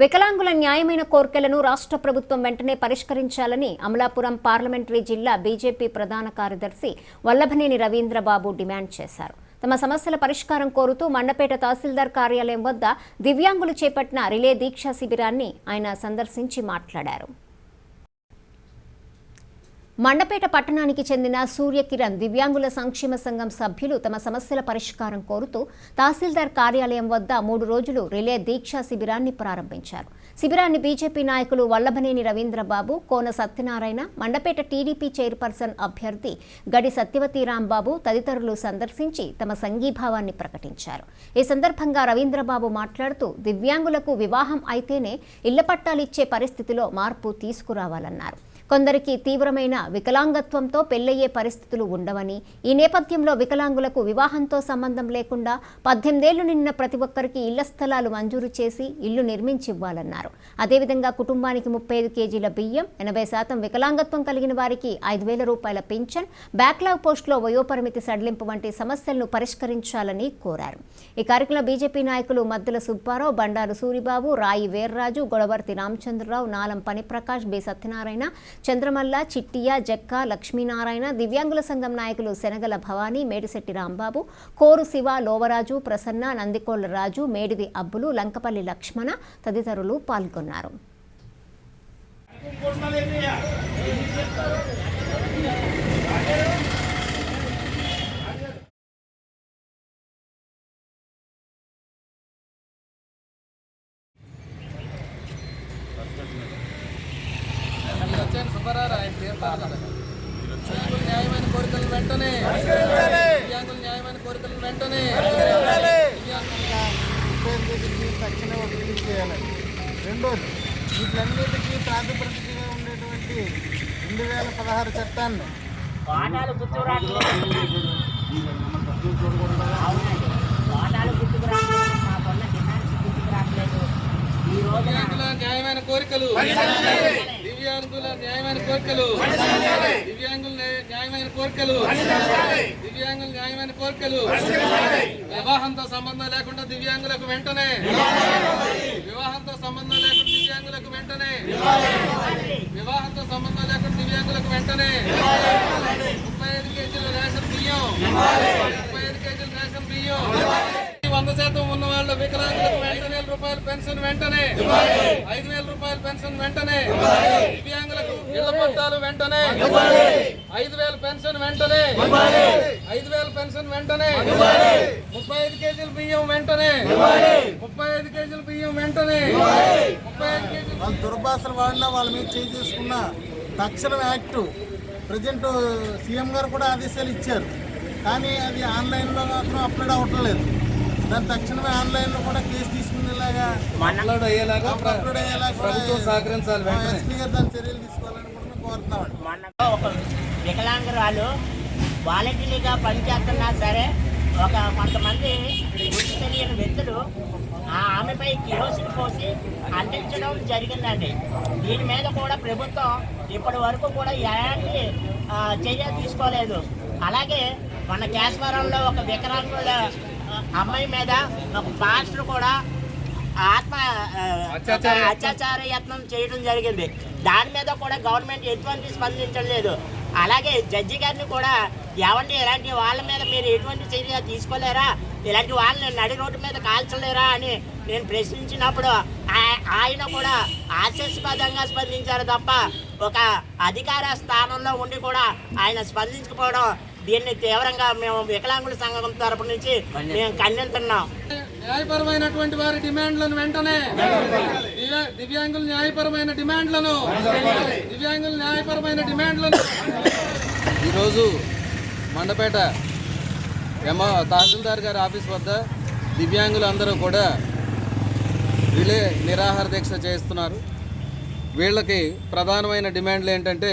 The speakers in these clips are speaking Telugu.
వికలాంగుల న్యాయమైన కోర్కెలను రాష్ట్ర ప్రభుత్వం వెంటనే పరిష్కరించాలని అమలాపురం పార్లమెంటరీ జిల్లా బీజేపీ ప్రధాన కార్యదర్శి వల్లభనేని రవీంద్రబాబు డిమాండ్ చేశారు. తమ సమస్యల పరిష్కారం కోరుతూ మండపేట తహసీల్దార్ కార్యాలయం వద్ద దివ్యాంగులు చేపట్టిన రిలే దీక్షా శిబిరాన్ని ఆయన సందర్శించి మాట్లాడారు. మండపేట పట్టణానికి చెందిన సూర్యకిరణ్ దివ్యాంగుల సంక్షేమ సంఘం సభ్యులు తమ సమస్యల పరిష్కారం కోరుతూ తహసీల్దార్ కార్యాలయం వద్ద మూడు రోజులు రిలే దీక్షా శిబిరాన్ని ప్రారంభించారు. శిబిరాన్ని బీజేపీ నాయకులు వల్లభనేని రవీంద్రబాబు కోన సత్యనారాయణ మండపేట టీడీపీ చైర్పర్సన్ అభ్యర్థి గడి సత్యవతి రాంబాబు తదితరులు సందర్శించి తమ సంఘీభావాన్ని ప్రకటించారు. ఈ సందర్భంగా రవీంద్రబాబు మాట్లాడుతూ దివ్యాంగులకు వివాహం అయితేనే ఇళ్ళ పట్టాలిచ్చే పరిస్థితిలో మార్పు తీసుకురావాలన్నారు. కొందరికి తీవ్రమైన వికలాంగత్వంతో పెళ్ళయ్యే పరిస్థితులు ఉండవని ఈ నేపథ్యంలో వికలాంగులకు వివాహంతో సంబంధం లేకుండా పద్దెనిమిదేళ్ళు నిన్న ప్రతి ఒక్కరికి ఇళ్ళ స్థలాలు మంజూరు చేసి ఇల్లు నిర్మించి ఇవ్వాలన్నారు అదేవిధంగా కుటుంబానికి ముప్పై ఐదు కేజీల బియ్యం ఎనభై శాతం వికలాంగత్వం కలిగిన వారికి ఐదు వేల రూపాయల పింఛన్ బ్యాక్లాగ్ పోస్టులో వయోపరిమితి సడలింపు వంటి సమస్యలను పరిష్కరించాలని కోరారు. ఈ కార్యక్రమంలో బీజేపీ నాయకులు మద్దుల సుబ్బారావు బండారు సూరిబాబు రాయి వీర్రాజు గొడవర్తి రామచంద్రరావు నాలం పనిప్రకాష్ బి సత్యనారాయణ చంద్రమల్ల చిట్టియ జక్క లక్ష్మీనారాయణ దివ్యాంగుల సంఘం నాయకులు శనగల భవానీ మేడిశెట్టి రాంబాబు కోరు శివ లోవరాజు ప్రసన్న నందికోళ్ళ రాజు మేడిది అబ్బులు లంకపల్లి లక్ష్మణ తదితరులు పాల్గొన్నారు. సుబ్బారావు ఆయన కదా. దివ్యాంగుల న్యాయమైన కోరికలను వెంటనే. దివ్యాంగుల న్యాయమైన కోరికలను వెంటనే. ఉపయోగించి తక్షణమే ఒకటి చేయాలి. రెండోది వీటన్నిటికీ ప్రాతిపదికగా ఉండేటువంటి రెండు వేల పదహారు చట్టాన్ని న్యాయమైన కోరికలు. దివ్యాంగుల న్యాయమైన కోరికలు. దివ్యాంగుల న్యాయమైన కోరికలు. దివ్యాంగుల న్యాయమైన కోరికలు. వివాహంతో సంబంధం లేకుండా దివ్యాంగులకు వెంటనే. వివాహంతో సంబంధం లేకుండా దివ్యాంగులకు వెంటనే. వివాహంతో సంబంధం లేకుండా దివ్యాంగులకు వెంటనే. ముప్పై ఐదు కేజీల రేషన్ బియ్యం. ముప్పై ఐదు కేజీల రేషన్ బియ్యం. వంద శాతం ఉన్న వాళ్ళ వికలాంగులకు వెంటనే రూపాయల పెన్షన్ వెంటనే. ఐదు వేల రూపాయల పెన్షన్ వెంటనే. దివ్యాంగులకు ఇళ్ళ పట్టాలు వెంటనే. ఐదు వేల పెన్షన్ వెంటనే. ఐదు వేల పెన్షన్ వెంటనే. ముప్పై ఐదు కేజీల బియ్యం వెంటనే. ముప్పై ఐదు కేజీల బియ్యం వెంటనే. ముప్పై ఐదు కేజీల వాళ్ళు దుర్భాషలు వాడినా వాళ్ళ మీద చేసుకున్న తక్షణం యాక్ట్. ప్రజెంట్ సీఎం గారు కూడా ఆదేశాలు ఇచ్చారు. కానీ అది ఆన్లైన్లో మాత్రం అప్లోడ్ అవ్వట్లేదు దాని తక్షణమే ఆన్లైన్లో కూడా కేసు తీసుకునేలాగా అప్లోడ్ అయ్యేలాగా అప్లోడ్ ప్రభుత్వం సహకరించాలి వెంటనే. ఎస్పీ గారు దాని చర్యలు తీసుకోవాలని కూడా కోరుతున్నామండి. ఒక వికలాంగురాలు వాలంటీర్గా పనిచేస్తున్నా సరే ఒక కొంతమంది గుర్తు తెలియని వ్యక్తులు ఆ ఆమెపై కిరోసిన్ పోసి అంటించడం జరిగిందండి. దీని మీద కూడా ప్రభుత్వం ఇప్పటి వరకు కూడా ఎలాంటి చర్య తీసుకోలేదు. అలాగే మన కేశవరంలో ఒక వికలాంగుల అమ్మాయి మీద ఒక పాస్టర్ కూడా ఆత్మ అత్యాచార యత్నం. చేయడం జరిగింది. దాని మీద కూడా గవర్నమెంట్ ఎటువంటి స్పందించలేదు అలాగే జడ్జి గారిని కూడా ఏమంటే ఇలాంటి వాళ్ళ మీద మీరు ఎటువంటి చర్య తీసుకోలేరా? ఇలాంటి వాళ్ళని నడి రోడ్డు మీద కాల్చలేరా అని నేను ప్రశ్నించినప్పుడు ఆయన కూడా హాస్యాస్పదంగా స్పందించారు తప్ప ఒక అధికార స్థానంలో ఉండి కూడా ఆయన స్పందించకపోవడం దీన్ని తీవ్రంగా మేము వికలాంగుల సంఘం తరపు నుంచి మేము ఖండిస్తున్నాం న్యాయపరమైనటువంటి వారి డిమాండ్లను వెంటనే దివ్యా- దివ్యాంగుల న్యాయపరమైన డిమాండ్లను దివ్యాంగుల న్యాయపరమైన డిమాండ్లను ఈరోజు మండపేట ఎమ తహసీల్దార్ గారి ఆఫీస్ వద్ద దివ్యాంగులు అందరూ కూడా రిలే నిరాహార దీక్ష చేస్తున్నారు వీళ్ళకి ప్రధానమైన డిమాండ్లు ఏంటంటే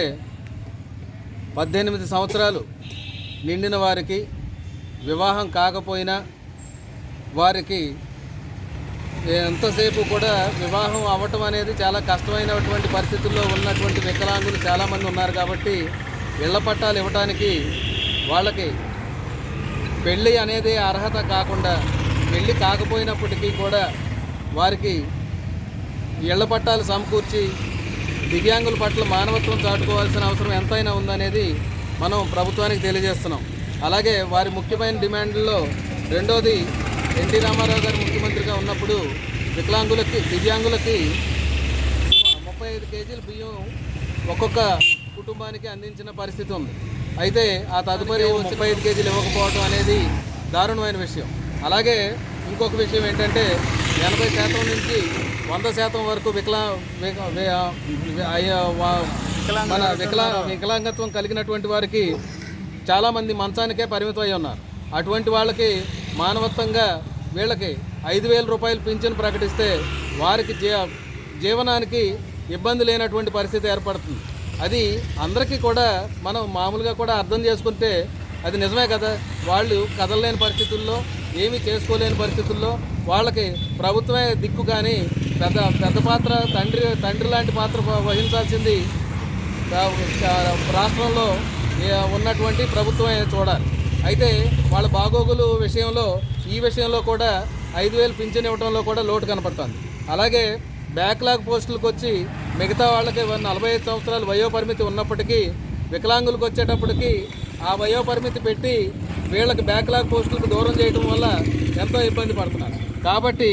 పద్దెనిమిది సంవత్సరాలు నిండిన వారికి వివాహం కాకపోయినా వారికి ఎంతసేపు కూడా వివాహం అవ్వటం అనేది చాలా కష్టమైనటువంటి పరిస్థితుల్లో ఉన్నటువంటి వికలాంగులు చాలామంది ఉన్నారు కాబట్టి ఇళ్ళ పట్టాలు ఇవ్వటానికి వాళ్ళకి పెళ్ళి అనేది అర్హత కాకుండా పెళ్ళి కాకపోయినప్పటికీ కూడా వారికి ఇళ్ళ పట్టాలు సమకూర్చి దివ్యాంగుల పట్ల మానవత్వం చాటుకోవాల్సిన అవసరం ఎంతైనా ఉందనేది మనం ప్రభుత్వానికి తెలియజేస్తున్నాం. అలాగే వారి ముఖ్యమైన డిమాండ్లలో రెండోది ఎన్టీ రామారావు గారు ముఖ్యమంత్రిగా ఉన్నప్పుడు వికలాంగులకి దివ్యాంగులకి ముప్పై ఐదు కేజీల బియ్యం ఒక్కొక్క కుటుంబానికి అందించిన పరిస్థితి ఉంది. అయితే ఆ తదుపరి ముప్పై ఐదు కేజీలు ఇవ్వకపోవడం అనేది దారుణమైన విషయం. అలాగే ఇంకొక విషయం ఏంటంటే ఎనభై శాతం నుంచి వంద శాతం వరకు వికలా మన వికలా వికలాంగత్వం కలిగినటువంటి వారికి చాలామంది మంచానికే పరిమితం అయి ఉన్నారు. అటువంటి వాళ్ళకి మానవత్వంగా వీళ్ళకి ఐదు వేల రూపాయలు పింఛన్ ప్రకటిస్తే వారికి జీవనానికి ఇబ్బంది లేనటువంటి పరిస్థితి ఏర్పడుతుంది. అది అందరికీ కూడా మనం మామూలుగా కూడా అర్థం చేసుకుంటే అది నిజమే కదా. వాళ్ళు కదలలేని పరిస్థితుల్లో ఏమీ చేసుకోలేని పరిస్థితుల్లో వాళ్ళకి ప్రభుత్వమే దిక్కు కానీ పెద్ద పెద్ద పాత్ర తండ్రి తండ్రి లాంటి పాత్ర వహించాల్సింది రాష్ట్రంలో ఉన్నటువంటి ప్రభుత్వమే చూడాలి. అయితే వాళ్ళ బాగోగులు విషయంలో ఈ విషయంలో కూడా ఐదు వేలు పింఛన్ ఇవ్వడంలో కూడా లోటు కనపడుతుంది. అలాగే బ్యాక్లాగ్ పోస్టులకు వచ్చి మిగతా వాళ్ళకి నలభై ఐదు సంవత్సరాలు వయోపరిమితి ఉన్నప్పటికీ వికలాంగులకు వచ్చేటప్పటికి ఆ వయోపరిమితి పెట్టి వీళ్ళకి బ్యాక్లాగ్ పోస్టులకు దూరం చేయడం వల్ల ఎంతో ఇబ్బంది పడుతున్నారు. కాబట్టి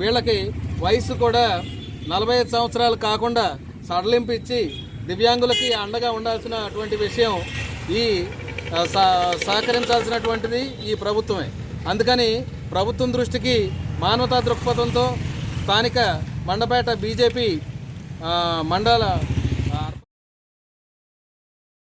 వీళ్ళకి వయసు కూడా నలభై ఐదు సంవత్సరాలు కాకుండా సడలింపు ఇచ్చి దివ్యాంగులకి అండగా ఉండాల్సిన అటువంటి విషయం ఈ సహకరించాల్సినటువంటిది ఈ ప్రభుత్వమే. అందుకని ప్రభుత్వం దృష్టికి మానవతా దృక్పథంతో స్థానిక మండపేట బీజేపీ మండల